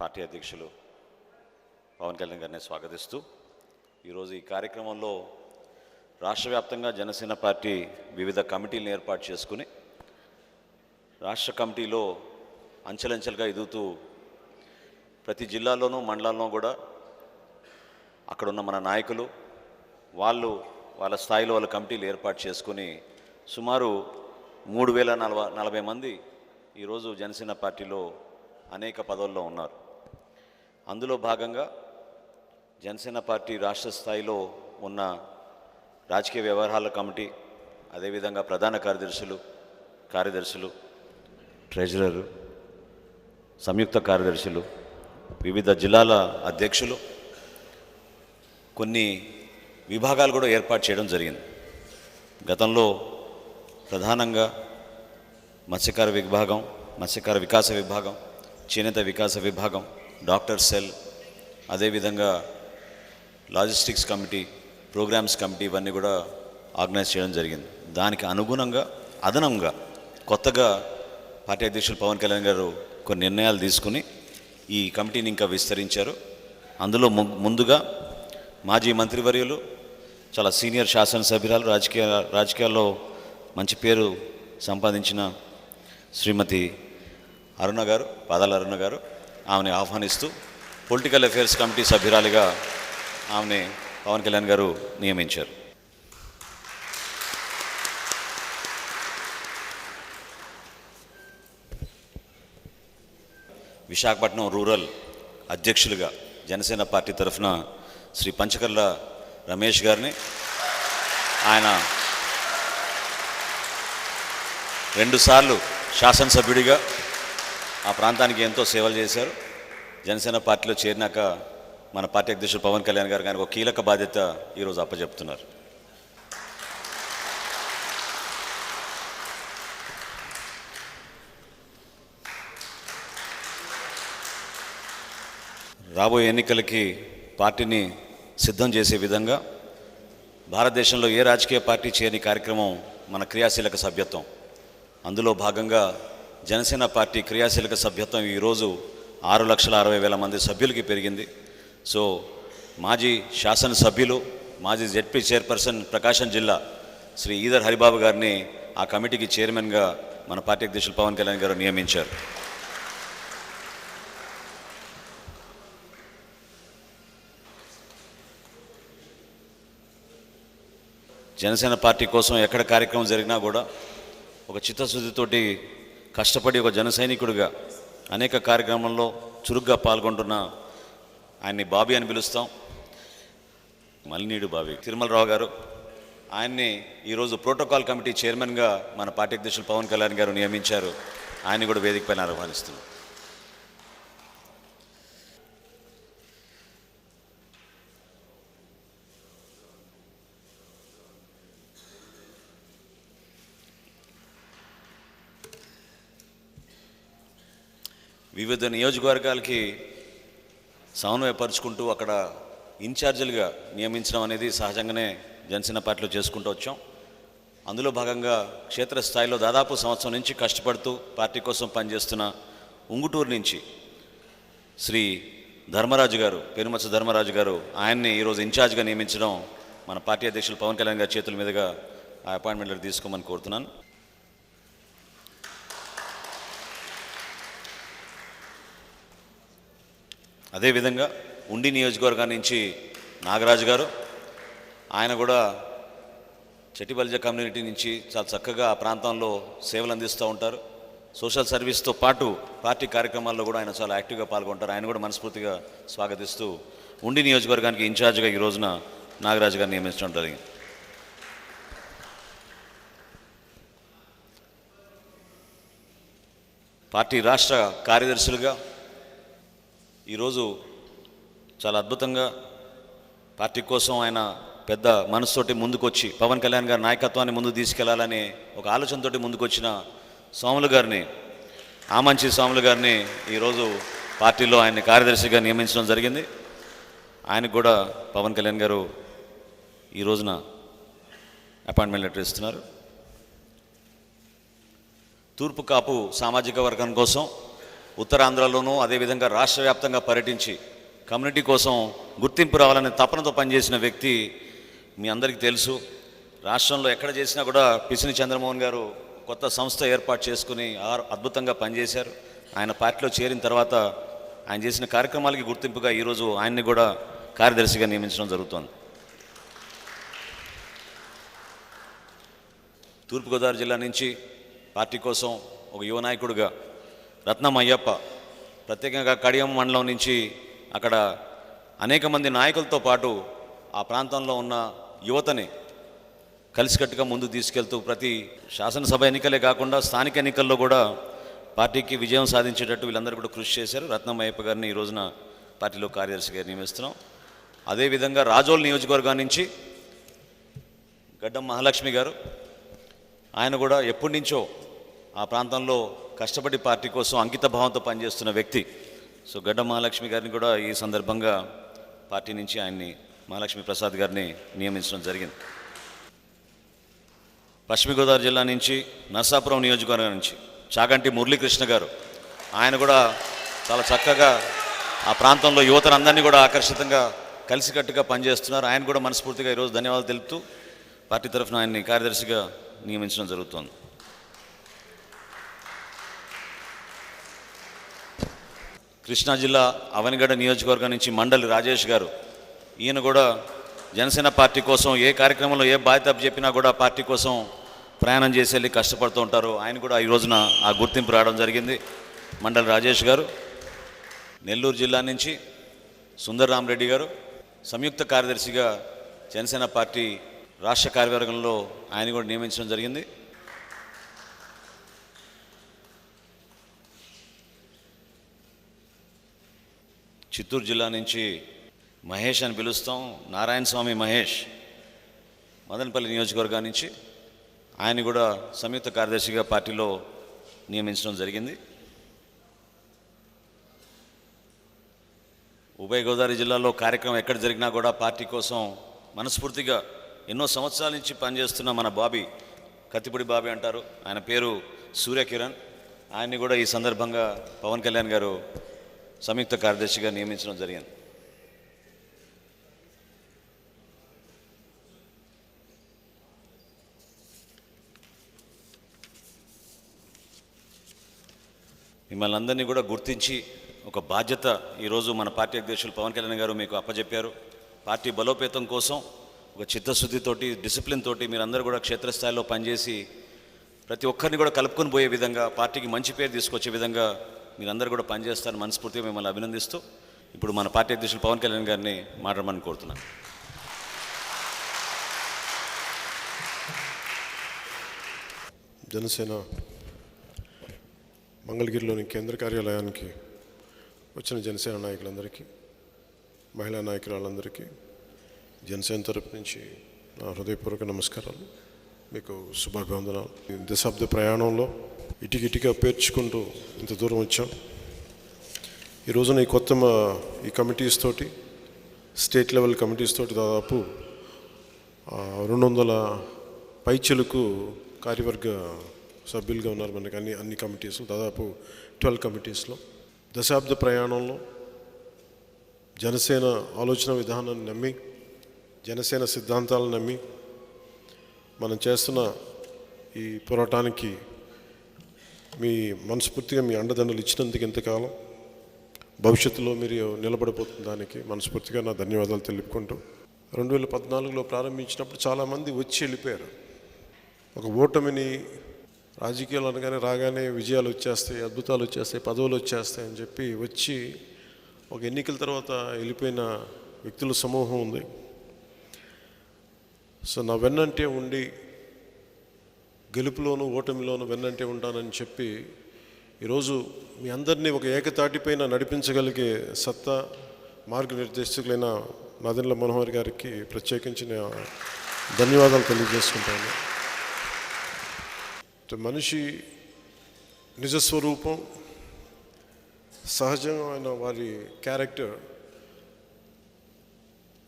Party అధ్యక్షులు పవన్ కళ్యాణ్ గారిని స్వాగతిస్తూ ఈరోజు ఈ కార్యక్రమంలో రాష్ట్ర వ్యాప్తంగా జనసేన పార్టీ వివిధ కమిటీలను ఏర్పాటు చేసుకుని రాష్ట్ర కమిటీలో అంచెలంచెలుగా ఎదుగుతూ ప్రతి జిల్లాలోనూ మండలాల్లో కూడా అక్కడున్న మన నాయకులు వాళ్ళు వాళ్ళ స్థాయిలో వాళ్ళ కమిటీలు ఏర్పాటు చేసుకుని సుమారు మూడు వేల నలభై నలభై మంది ఈరోజు జనసేన పార్టీలో అనేక పదవుల్లో ఉన్నారు. అందులో భాగంగా జనసేన పార్టీ రాష్ట్ర స్థాయిలో ఉన్న రాజకీయ వ్యవహారాల కమిటీ అదేవిధంగా ప్రధాన కార్యదర్శులు కార్యదర్శులు ట్రెజరరు సంయుక్త కార్యదర్శులు వివిధ జిల్లాల అధ్యక్షులు కొన్ని విభాగాలు కూడా ఏర్పాటు చేయడం జరిగింది. గతంలో ప్రధానంగా మత్స్యకార విభాగం మత్స్యకార వికాస విభాగం చేనేత వికాస విభాగం డాక్టర్ సెల్ అదేవిధంగా లాజిస్టిక్స్ కమిటీ ప్రోగ్రామ్స్ కమిటీ ఇవన్నీ కూడా ఆర్గనైజ్ చేయడం జరిగింది. దానికి అనుగుణంగా అదనంగా కొత్తగా పార్టీ అధ్యక్షులు పవన్ కళ్యాణ్ గారు కొన్ని నిర్ణయాలు తీసుకుని ఈ కమిటీని ఇంకా విస్తరించారు. అందులో ము- ముందుగా మాజీ మంత్రివర్యులు చాలా సీనియర్ శాసనసభ్యురాలు రాజకీయ రాజకీయాల్లో మంచి పేరు సంపాదించిన శ్రీమతి అరుణ గారు పాదాల అరుణ గారు. ఆమెని ఆహ్వానిస్తూ పొలిటికల్ అఫేర్స్ కమిటీ సభ్యురాలిగా ఆమెని పవన్ కళ్యాణ్ గారు నియమించారు. విశాఖపట్నం రూరల్ అధ్యక్షులుగా జనసేన పార్టీ తరఫున శ్రీ పంచకర్ల రమేష్ గారిని ఆయన రెండుసార్లు శాసనసభ్యుడిగా ఆ ప్రాంతానికి ఎంతో సేవలు చేశారు. జనసేన పార్టీలో చేరినాక మన పార్టీ అధ్యక్షుడు పవన్ కళ్యాణ్ గారు గారికి ఒక కీలక బాధ్యత ఈరోజు అప్పచెప్తున్నారు రాబోయే ఎన్నికలకి పార్టీని సిద్ధం చేసే విధంగా భారతదేశంలో ఏ రాజకీయ పార్టీ చేయని కార్యక్రమం మన క్రియాశీలక సభ్యత్వం. అందులో భాగంగా జనసేన పార్టీ క్రియాశీలక సభ్యత్వం ఈరోజు ఆరు లక్షల అరవై వేల మంది సభ్యులకి పెరిగింది. సో మాజీ శాసనసభ్యులు మాజీ జెడ్పీ చైర్పర్సన్ ప్రకాశం జిల్లా శ్రీ ఈదర్ హరిబాబు గారిని ఆ కమిటీకి చైర్మన్గా మన పార్టీ అధ్యక్షులు పవన్ కళ్యాణ్ గారు నియమించారు. జనసేన పార్టీ కోసం ఎక్కడ కార్యక్రమం జరిగినా కూడా ఒక చిత్తశుద్ధితోటి కష్టపడి ఒక జన సైనికుడిగా అనేక కార్యక్రమంలో చురుగ్గా పాల్గొంటున్న ఆయన్ని బాబీ అని పిలుస్తాం. మలినీడు బాబీ. తిరుమలరావు గారు ఆయన్ని ఈరోజు ప్రోటోకాల్ కమిటీ చైర్మన్గా మన పార్టీ అధ్యక్షులు పవన్ కళ్యాణ్ గారు నియమించారు. ఆయన్ని కూడా వేదికపైన ఆహ్వానిస్తున్నాం. వివిధ నియోజకవర్గాలకి సమన్వయపరుచుకుంటూ అక్కడ ఇన్ఛార్జీలుగా నియమించడం అనేది సహజంగానే జనసేన పార్టీలో చేసుకుంటూ వచ్చాం. అందులో భాగంగా క్షేత్రస్థాయిలో దాదాపు సంవత్సరం నుంచి కష్టపడుతూ పార్టీ కోసం పనిచేస్తున్న ఉంగుటూరు నుంచి శ్రీ ధర్మరాజు గారు పెనుమత్స ధర్మరాజు గారు ఆయన్ని ఈరోజు ఇన్ఛార్జ్గా నియమించడం మన పార్టీ అధ్యక్షులు పవన్ కళ్యాణ్ గారి చేతుల మీదుగా ఆ అపాయింట్మెంట్ తీసుకోమని కోరుతున్నాను. అదేవిధంగా ఉండి నియోజకవర్గం నుంచి నాగరాజు గారు ఆయన కూడా చెట్టిబలిజ కమ్యూనిటీ నుంచి చాలా చక్కగా ఆ ప్రాంతంలో సేవలు అందిస్తూ ఉంటారు. సోషల్ సర్వీస్తో పాటు పార్టీ కార్యక్రమాల్లో కూడా ఆయన చాలా యాక్టివ్గా పాల్గొంటారు. ఆయన కూడా మనస్ఫూర్తిగా స్వాగతిస్తూ ఉండి నియోజకవర్గానికి ఇన్ఛార్జ్గా ఈ రోజున నాగరాజు గారిని నియమించడం జరిగింది. పార్టీ రాష్ట్ర కార్యదర్శులుగా ఈరోజు చాలా అద్భుతంగా పార్టీ కోసం ఆయన పెద్ద మనసుతోటి ముందుకొచ్చి పవన్ కళ్యాణ్ గారి నాయకత్వాన్ని ముందు తీసుకెళ్ళాలనే ఒక ఆలోచనతోటి ముందుకొచ్చిన సోములు గారిని ఆమంచి స్వాములు గారిని ఈరోజు పార్టీలో ఆయన్ని కార్యదర్శిగా నియమించడం జరిగింది. ఆయనకు కూడా పవన్ కళ్యాణ్ గారు ఈ రోజున అపాయింట్మెంట్ లెటర్ ఇస్తున్నారు. తూర్పు కాపు సామాజిక వర్గం కోసం ఉత్తరాంధ్రలోనూ అదేవిధంగా రాష్ట్ర వ్యాప్తంగా పర్యటించి కమ్యూనిటీ కోసం గుర్తింపు రావాలనే తపనతో పనిచేసిన వ్యక్తి మీ అందరికీ తెలుసు. రాష్ట్రంలో ఎక్కడ చేసినా కూడా పిసిని చంద్రమోహన్ గారు కొత్త సంస్థ ఏర్పాటు చేసుకుని అద్భుతంగా పనిచేశారు. ఆయన పార్టీలో చేరిన తర్వాత ఆయన చేసిన కార్యక్రమాలకి గుర్తింపుగా ఈరోజు ఆయన్ని కూడా కార్యదర్శిగా నియమించడం జరుగుతోంది. తూర్పుగోదావరి జిల్లా నుంచి పార్టీ కోసం ఒక యువ నాయకుడిగా రత్నం అయ్యప్ప ప్రత్యేకంగా కడియం మండలం నుంచి అక్కడ అనేక మంది నాయకులతో పాటు ఆ ప్రాంతంలో ఉన్న యువతని కలిసికట్టుగా ముందు తీసుకెళ్తూ ప్రతి శాసనసభ ఎన్నికలే కాకుండా స్థానిక ఎన్నికల్లో కూడా పార్టీకి విజయం సాధించేటట్టు వీళ్ళందరూ కూడా కృషి చేశారు. రత్నమయ్యప్ప గారిని ఈ రోజున పార్టీలో కార్యదర్శిగా నియమిస్తున్నాం. అదేవిధంగా రాజోల్ నియోజకవర్గం నుంచి గడ్డం మహాలక్ష్మి గారు ఆయన కూడా ఎప్పటి నుంచో ఆ ప్రాంతంలో కష్టపడి పార్టీ కోసం అంకిత భావంతో పనిచేస్తున్న వ్యక్తి. సో గడ్డ మహాలక్ష్మి గారిని కూడా ఈ సందర్భంగా పార్టీ నుంచి ఆయన్ని మహాలక్ష్మి ప్రసాద్ గారిని నియమించడం జరిగింది. పశ్చిమ గోదావరి జిల్లా నుంచి నర్సాపురం నియోజకవర్గం నుంచి చాగంటి మురళీకృష్ణ గారు. ఆయన కూడా చాలా చక్కగా ఆ ప్రాంతంలో యువతనందరినీ కూడా ఆకర్షితంగా కలిసికట్టుగా పనిచేస్తున్నారు. ఆయన కూడా మనస్ఫూర్తిగా ఈరోజు ధన్యవాదాలు తెలుపుతూ పార్టీ తరఫున ఆయన్ని కార్యదర్శిగా నియమించడం జరుగుతోంది. కృష్ణా జిల్లా అవనిగడ్డ నియోజకవర్గం నుంచి మండలి రాజేష్ గారు. ఈయన కూడా జనసేన పార్టీ కోసం ఏ కార్యక్రమంలో ఏ బాధ్యత చెప్పినా కూడా పార్టీ కోసం ప్రయాణం చేసి వెళ్ళి కష్టపడుతూ ఉంటారు. ఆయన కూడా ఈ రోజున ఆ గుర్తింపు రావడం జరిగింది. మండలి రాజేష్ గారు నెల్లూరు జిల్లా నుంచి సుందర్రామరెడ్డి గారు సంయుక్త కార్యదర్శిగా జనసేన పార్టీ రాష్ట్ర కార్యవర్గంలో ఆయన కూడా నియమించడం జరిగింది. చిత్తూరు జిల్లా నుంచి మహేష్ అని పిలుస్తాం. నారాయణ స్వామి మహేష్ మదనపల్లి నియోజకవర్గం నుంచి ఆయన కూడా సంయుక్త కార్యదర్శిగా పార్టీలో నియమించడం జరిగింది. ఉభయ గోదావరి జిల్లాలో కార్యక్రమం ఎక్కడ జరిగినా కూడా పార్టీ కోసం మనస్ఫూర్తిగా ఎన్నో సంవత్సరాల నుంచి పనిచేస్తున్న మన బాబీ కత్తిపూడి బాబీ అంటారు. ఆయన పేరు సూర్యకిరణ్. ఆయన్ని కూడా ఈ సందర్భంగా పవన్ కళ్యాణ్ గారు సంయుక్త కార్యదర్శిగా నియమించడం జరిగింది. మిమ్మల్ని అందరినీ కూడా గుర్తించి ఒక బాధ్యత ఈరోజు మన పార్టీ అధ్యక్షులు పవన్ కళ్యాణ్ గారు మీకు అప్పజెప్పారు. పార్టీ బలోపేతం కోసం ఒక చిత్తశుద్ధితోటి డిసిప్లిన్ తోటి మీరందరూ కూడా క్షేత్రస్థాయిలో పనిచేసి ప్రతి ఒక్కరిని కూడా కలుపుకొని పోయే విధంగా పార్టీకి మంచి పేరు తీసుకొచ్చే విధంగా మీరందరూ కూడా పనిచేస్తారని మనస్ఫూర్తిగా మిమ్మల్ని అభినందిస్తూ ఇప్పుడు మన పార్టీ అధ్యక్షులు పవన్ కళ్యాణ్ గారిని మాట్లాడమని కోరుతున్నాను. జనసేన మంగళగిరిలోని కేంద్ర కార్యాలయానికి వచ్చిన జనసేన నాయకులందరికీ మహిళా నాయకురాలందరికీ జనసేన తరపు నుంచి నా హృదయపూర్వక నమస్కారాలు. మీకు శుభాభివందనాలు. దశాబ్ద ప్రయాణంలో ఇటుకిటిగా పేర్చుకుంటూ ఇంత దూరం వచ్చాం. ఈ రోజున ఈ కొత్త మా ఈ కమిటీస్ తోటి స్టేట్ లెవెల్ కమిటీస్ తోటి దాదాపు రెండు వందల పైచలకు కార్యవర్గ సభ్యులుగా ఉన్నారు మనకి అన్ని అన్ని కమిటీస్లో దాదాపు ట్వెల్వ్ కమిటీస్లో. దశాబ్ద ప్రయాణంలో జనసేన ఆలోచన విధానాన్ని నమ్మి జనసేన సిద్ధాంతాలను నమ్మి మనం చేస్తున్న ఈ పోరాటానికి మీ మనస్ఫూర్తిగా మీ అండదండలు ఇచ్చినందుకు ఇంతకాలం భవిష్యత్తులో మీరు నిలబడిపోతున్న దానికి మనస్ఫూర్తిగా నా ధన్యవాదాలు తెలుపుకుంటూ రెండు వేల పద్నాలుగులో ప్రారంభించినప్పుడు చాలామంది వచ్చి వెళ్ళిపోయారు. ఒక ఓటమిని రాజకీయాలు అనగానే రాగానే విజయాలు వచ్చేస్తాయి అద్భుతాలు వచ్చేస్తాయి పదవులు వచ్చేస్తాయి అని చెప్పి వచ్చి ఒక ఎన్నికల తర్వాత వెళ్ళిపోయిన వ్యక్తుల సమూహం ఉంది. సో నా వెన్నంటే ఉండి గెలుపులోను ఓటమిలోను వెన్నంటే ఉంటానని చెప్పి ఈరోజు మీ అందరినీ ఒక ఏకతాటిపైన నడిపించగలిగే సత్తా మార్గనిర్దేశకులైన నాదెండ్ల మనోహర్ గారికి ప్రత్యేకించిన ధన్యవాదాలు తెలియజేసుకుంటాను. మనిషి నిజస్వరూపం సహజమైన వారి క్యారెక్టర్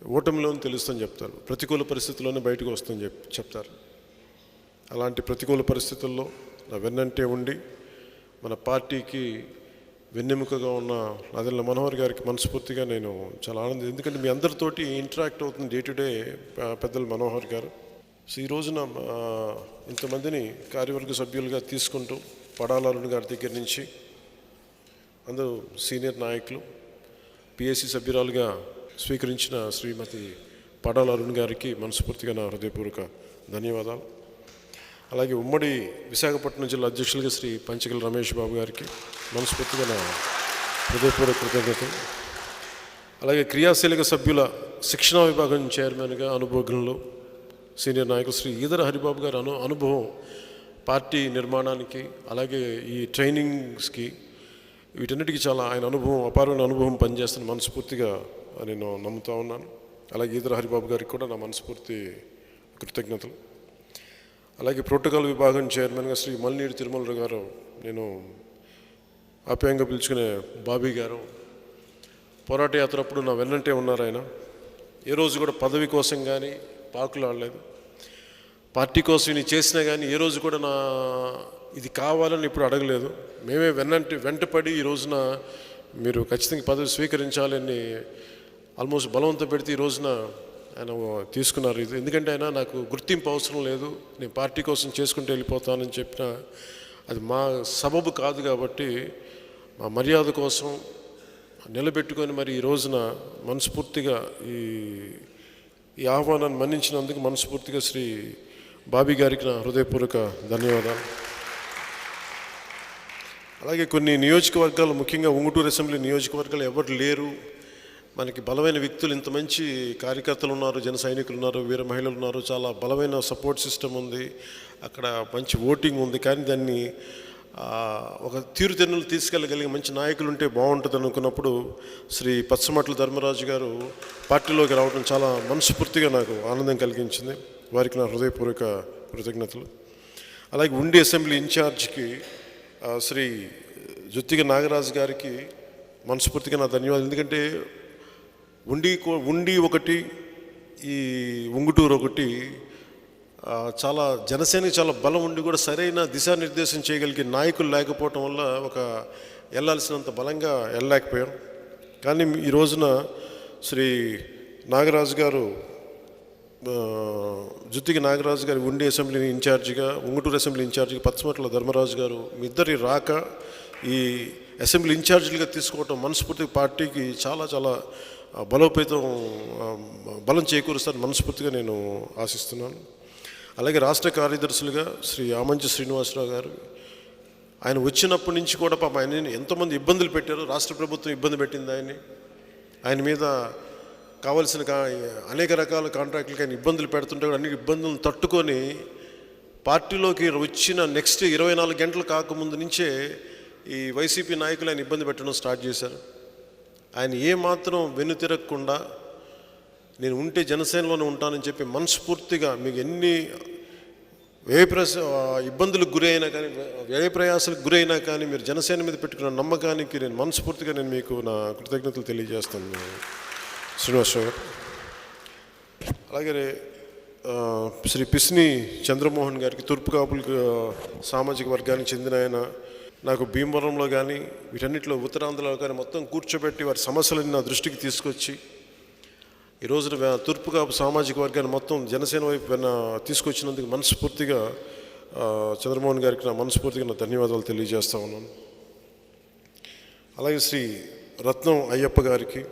ఓటమిలోనే తెలుస్తుందని చెప్తారు. ప్రతికూల పరిస్థితుల్లోనే బయటకు వస్తుందని చెప్ చెప్తారు. అలాంటి ప్రతికూల పరిస్థితుల్లో నా వెన్నంటే ఉండి మన పార్టీకి వెన్నెముకగా ఉన్న నాదెల్ల మనోహర్ గారికి మనస్ఫూర్తిగా నేను చాలా ఆనందం. ఎందుకంటే మీ అందరితోటి ఇంటరాక్ట్ అవుతుంది డే టు డే పెద్దలు మనోహర్ గారు. సో ఈ రోజున ఇంతమందిని కార్యవర్గ సభ్యులుగా తీసుకుంటూ పడాలరుణ్ గారి దగ్గర నుంచి అందరూ సీనియర్ నాయకులు పిఎస్సి సభ్యురాలుగా స్వీకరించిన శ్రీమతి పడాల అరుణ్ గారికి మనస్ఫూర్తిగా నా హృదయపూర్వక ధన్యవాదాలు. అలాగే ఉమ్మడి విశాఖపట్నం జిల్లా అధ్యక్షులుగా శ్రీ పంచగల రమేష్ బాబు గారికి మనస్ఫూర్తిగా నా హృదయపూర్వక కృతజ్ఞతలు. అలాగే క్రియాశీలక సభ్యుల శిక్షణా విభాగం చైర్మన్గా అనుభవజ్ఞులు సీనియర్ నాయకులు శ్రీ ఈదర హరిబాబు గారి అను అనుభవం పార్టీ నిర్మాణానికి అలాగే ఈ ట్రైనింగ్స్కి వీటన్నిటికీ చాలా ఆయన అనుభవం అపారమైన అనుభవం పనిచేస్తున్న మనస్ఫూర్తిగా నేను నమ్ముతా ఉన్నాను. అలాగే ఈదర హరిబాబు గారికి కూడా నా మనస్ఫూర్తి కృతజ్ఞతలు. అలాగే ప్రోటోకాల్ విభాగం చైర్మన్గా శ్రీ మల్నీడి తిరుమల గారు నేను ఆప్యాయంగా పిలుచుకునే బాబీ గారు. పోరాట యాత్ర అప్పుడు నా వెన్నంటే ఉన్నారు ఆయన. ఏ రోజు కూడా పదవి కోసం కానీ పాకులు ఆడలేదు పార్టీ కోసం ఇది చేసినా కానీ ఏ రోజు కూడా నా ఇది కావాలని ఇప్పుడు అడగలేదు. మేమే వెన్నంటి వెంటపడి ఈ రోజున మీరు ఖచ్చితంగా పదవి స్వీకరించాలని ఆల్మోస్ట్ బలవంతం పెడితే ఈ రోజున ఆయన తీసుకున్నారు. ఇది ఎందుకంటే ఆయన నాకు గుర్తింపు అవసరం లేదు. నేను పార్టీ కోసం చేసుకుంటూ వెళ్ళిపోతానని చెప్పిన అది మా సబబు కాదు కాబట్టి మా మర్యాద కోసం నిలబెట్టుకొని మరి ఈ రోజున మనస్ఫూర్తిగా ఈ ఈ ఆహ్వానాన్ని మన్నించినందుకు మనస్ఫూర్తిగా శ్రీ బాబీ గారికి నా హృదయపూర్వక ధన్యవాదాలు. అలాగే కొన్ని నియోజకవర్గాలు ముఖ్యంగా ఉంగుటూరు అసెంబ్లీ నియోజకవర్గాలు ఎవరు లేరు. మనకి బలమైన వ్యక్తులు ఇంత మంచి కార్యకర్తలు ఉన్నారు జన సైనికులు ఉన్నారు వీర మహిళలు ఉన్నారు చాలా బలమైన సపోర్ట్ సిస్టమ్ ఉంది అక్కడ మంచి ఓటింగ్ ఉంది కానీ దాన్ని ఒక తీరుతెన్నులు తీసుకెళ్ళగలిగే మంచి నాయకులు ఉంటే బాగుంటుంది అనుకున్నప్పుడు శ్రీ పచ్చమట్ల ధర్మరాజు గారు పార్టీలోకి రావడం చాలా మనస్ఫూర్తిగా నాకు ఆనందం కలిగించింది. వారికి నా హృదయపూర్వక కృతజ్ఞతలు. అలాగే ఉండి అసెంబ్లీ ఇన్ఛార్జ్కి శ్రీ జుత్తిగ నాగరాజు గారికి మనస్ఫూర్తిగా నా ధన్యవాదాలు. ఎందుకంటే ఉండి కో- ఉండి ఒకటి ఈ ఉంగుటూరు ఒకటి చాలా జనసేనకి చాలా బలం ఉండి కూడా సరైన దిశానిర్దేశం చేయగలిగే నాయకులు లేకపోవటం వల్ల ఒక వెళ్ళాల్సినంత బలంగా వెళ్ళలేకపోయాం కానీ ఈ రోజున శ్రీ నాగరాజు గారు జుత్తికి నాగరాజు గారి ఉండి అసెంబ్లీ ఇన్ఛార్జిగా ఉంగుటూరు అసెంబ్లీ ఇన్ఛార్జిగా పచ్చమట్ల ధర్మరాజు గారు మీ ఇద్దరి రాక ఈ అసెంబ్లీ ఇన్ఛార్జీలుగా తీసుకోవటం మనస్ఫూర్తి పార్టీకి చాలా చాలా బలోపేతం బలం చేకూరుస్తారని మనస్ఫూర్తిగా నేను ఆశిస్తున్నాను. అలాగే రాష్ట్ర కార్యదర్శులుగా శ్రీ ఆమంచి శ్రీనివాసరావు గారు ఆయన వచ్చినప్పటి నుంచి కూడా పాప ఆయన ఎంతోమంది ఇబ్బందులు పెట్టారు. రాష్ట్ర ప్రభుత్వం ఇబ్బంది పెట్టింది ఆయన్ని. ఆయన మీద కావలసిన అనేక రకాల కాంట్రాక్టులకి ఆయన ఇబ్బందులు పెడుతుంటే అన్ని ఇబ్బందులను తట్టుకొని పార్టీలోకి వచ్చిన నెక్స్ట్ ఇరవై నాలుగు గంటలు కాకముందు నుంచే ఈ వైసీపీ నాయకులు ఆయన ఇబ్బంది పెట్టడం స్టార్ట్ చేశారు. ఆయన ఏమాత్రం వెనుతిరగకుండా నేను ఉంటే జనసేనలోనే ఉంటానని చెప్పి మనస్ఫూర్తిగా మీకు ఎన్ని వ్యయ ప్రస ఇబ్బందులకు అయినా కానీ వ్యయ ప్రయాసాలకు గురైనా కానీ మీరు జనసేన మీద పెట్టుకున్న నమ్మకానికి నేను మనస్ఫూర్తిగా నేను మీకు నా కృతజ్ఞతలు తెలియజేస్తాను. శ్రీనివాసరావు గారు అలాగే శ్రీ పిస్ని చంద్రమోహన్ గారికి తూర్పు కాపులకు సామాజిక వర్గానికి చెందిన ఆయన నాకు భీమవరంలో కానీ వీటన్నిటిలో ఉత్తరాంధ్రలో కానీ మొత్తం కూర్చోబెట్టి వారి సమస్యలని నా దృష్టికి తీసుకొచ్చి ఈ రోజున తూర్పు కాపు సామాజిక వర్గాన్ని మొత్తం జనసేన వైపు తీసుకొచ్చినందుకు మనస్ఫూర్తిగా చంద్రమోహన్ గారికి నా మనస్ఫూర్తిగా నా ధన్యవాదాలు తెలియజేస్తా ఉన్నాను. అలాగే శ్రీ రత్నం అయ్యప్ప గారికి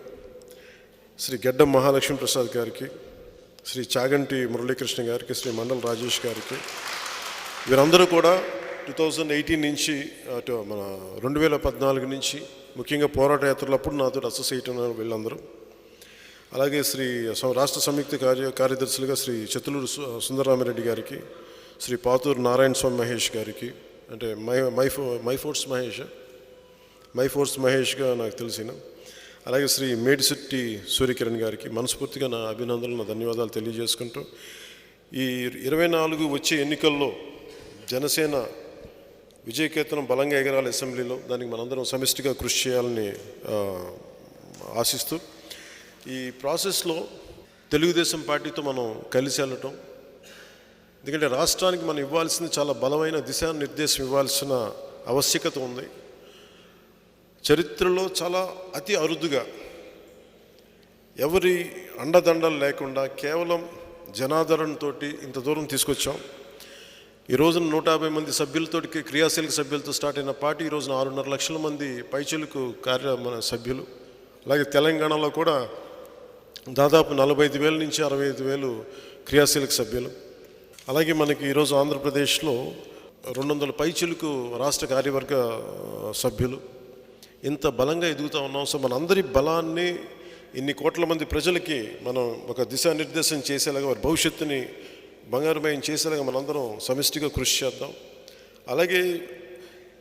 శ్రీ గెడ్డం మహాలక్ష్మి ప్రసాద్ గారికి శ్రీ చాగంటి మురళీకృష్ణ గారికి శ్రీ మండల రాజేష్ గారికి వీరందరూ కూడా టూ థౌజండ్ ఎయిటీన్ నుంచి అటు మన రెండు వేల పద్నాలుగు నుంచి ముఖ్యంగా పోరాట యాత్రలప్పుడు నాతో అసోసియేట్ ఉన్నారు వీళ్ళందరూ. అలాగే శ్రీ రాష్ట్ర సంయుక్త కార్య కార్యదర్శులుగా శ్రీ చతులూరు సు- సుందరరామిరెడ్డి గారికి శ్రీ పాతూరు నారాయణ స్వామి మహేష్ గారికి అంటే my my for my force Mahesh my force మహేష్గా నాకు తెలిసిన అలాగే శ్రీ మేడిశెట్టి సూర్యకిరణ్ గారికి మనస్ఫూర్తిగా నా అభినందనలు నా ధన్యవాదాలు తెలియజేసుకుంటూ ఈ ఇరవై నాలుగు వచ్చే ఎన్నికల్లో జనసేన విజయకేతనం బలంగా ఎగరాలి అసెంబ్లీలో. దానికి మనందరం సమిష్టిగా కృషి చేయాలని ఆశిస్తూ ఈ ప్రాసెస్లో తెలుగుదేశం పార్టీతో మనం కలిసి వెళ్ళటం ఎందుకంటే రాష్ట్రానికి మనం ఇవ్వాల్సింది చాలా బలమైన దిశానిర్దేశం ఇవ్వాల్సిన ఆవశ్యకత ఉంది. చరిత్రలో చాలా అతి అరుదుగా ఎవరి అండదండలు లేకుండా కేవలం జనాదరణతోటి ఇంత దూరం తీసుకొచ్చాం. ఈ రోజున నూట యాభై మంది సభ్యులతో క్రియాశీలక సభ్యులతో స్టార్ట్ అయిన పార్టీ ఈ రోజున ఆరున్నర లక్షల మంది పైచలకు కార్య మన సభ్యులు. అలాగే తెలంగాణలో కూడా దాదాపు నలభై ఐదు వేల నుంచి అరవై ఐదు వేలు క్రియాశీలక సభ్యులు. అలాగే మనకి ఈరోజు ఆంధ్రప్రదేశ్లో రెండు వందల పైచులకు రాష్ట్ర కార్యవర్గ సభ్యులు. ఇంత బలంగా ఎదుగుతూ ఉన్నాం. సో మనందరి బలాన్ని ఇన్ని కోట్ల మంది ప్రజలకి మనం ఒక దిశానిర్దేశం చేసేలాగా వారి భవిష్యత్తుని బంగారుమయం చేసేలాగా మనందరం సమిష్టిగా కృషి చేద్దాం. అలాగే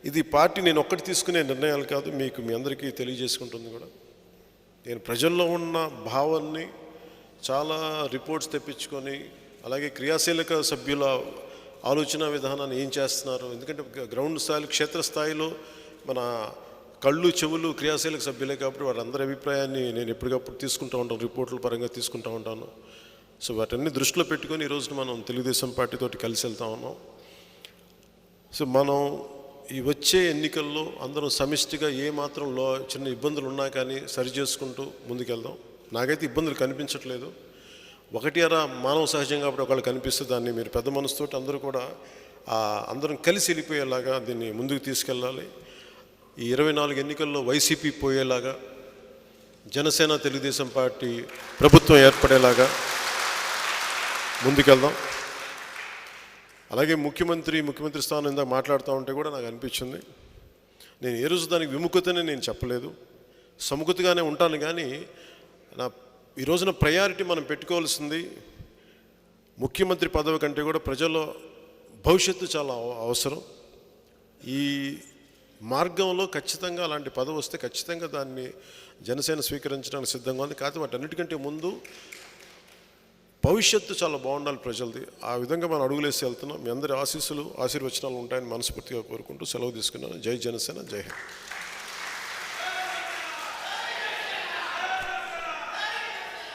ఇది పార్టీ నేను ఒక్కటి తీసుకునే నిర్ణయాలు కాదు మీకు మీ అందరికీ తెలియజేసుకుంటుంది కూడా. నేను ప్రజల్లో ఉన్న భావాన్ని చాలా రిపోర్ట్స్ తెప్పించుకొని అలాగే క్రియాశీలక సభ్యుల ఆలోచన విధానాన్ని ఏం చేస్తున్నారు? ఎందుకంటే గ్రౌండ్ స్థాయిలో క్షేత్రస్థాయిలో మన కళ్ళు చెవులు క్రియాశీలక సభ్యులే కాబట్టి వాళ్ళందరి అభిప్రాయాన్ని నేను ఎప్పటికప్పుడు తీసుకుంటూ ఉంటాను రిపోర్టుల పరంగా తీసుకుంటూ ఉంటాను. సో వాటన్ని దృష్టిలో పెట్టుకొని ఈరోజు మనం తెలుగుదేశం పార్టీతోటి కలిసి వెళ్తా ఉన్నాం. సో మనం ఈ వచ్చే ఎన్నికల్లో అందరం సమిష్టిగా ఏ మాత్రం లో చిన్న ఇబ్బందులు ఉన్నా కానీ సరి చేసుకుంటూ ముందుకెళ్దాం. నాకైతే ఇబ్బందులు కనిపించట్లేదు. ఒకటి అరా మానవ సహజం కాబట్టి ఒకళ్ళు కనిపిస్తే దాన్ని మీరు పెద్ద మనసుతోటి అందరూ కూడా అందరం కలిసి వెళ్ళిపోయేలాగా దీన్ని ముందుకు తీసుకెళ్ళాలి. ఈ ఇరవై నాలుగు ఎన్నికల్లో వైసీపీ పోయేలాగా జనసేన తెలుగుదేశం పార్టీ ప్రభుత్వం ఏర్పడేలాగా ముందుకెళ్దాం. అలాగే ముఖ్యమంత్రి ముఖ్యమంత్రి స్థానం ఇందాక మాట్లాడుతూ ఉంటే కూడా నాకు అనిపించింది. నేను ఏ రోజు దానికి విముఖతనే నేను చెప్పలేదు. సముఖతగానే ఉంటాను కానీ నా ఈ రోజున ప్రయారిటీ మనం పెట్టుకోవాల్సింది ముఖ్యమంత్రి పదవి కంటే కూడా ప్రజల భవిష్యత్తు చాలా అవ- అవసరం. ఈ మార్గంలో ఖచ్చితంగా అలాంటి పదవి వస్తే ఖచ్చితంగా దాన్ని జనసేన స్వీకరించడానికి సిద్ధంగా ఉంది. కాకపోతే వాటన్నిటికంటే ముందు భవిష్యత్తు చాలా బాగుండాలి ప్రజలది. ఆ విధంగా మనం అడుగులేసి వెళ్తున్నాం. మీ అందరి ఆశీస్సులు ఆశీర్వచనాలు ఉంటాయని మనస్ఫూర్తిగా కోరుకుంటూ సెలవు తీసుకున్నాను. జై జనసేన జై హింద్.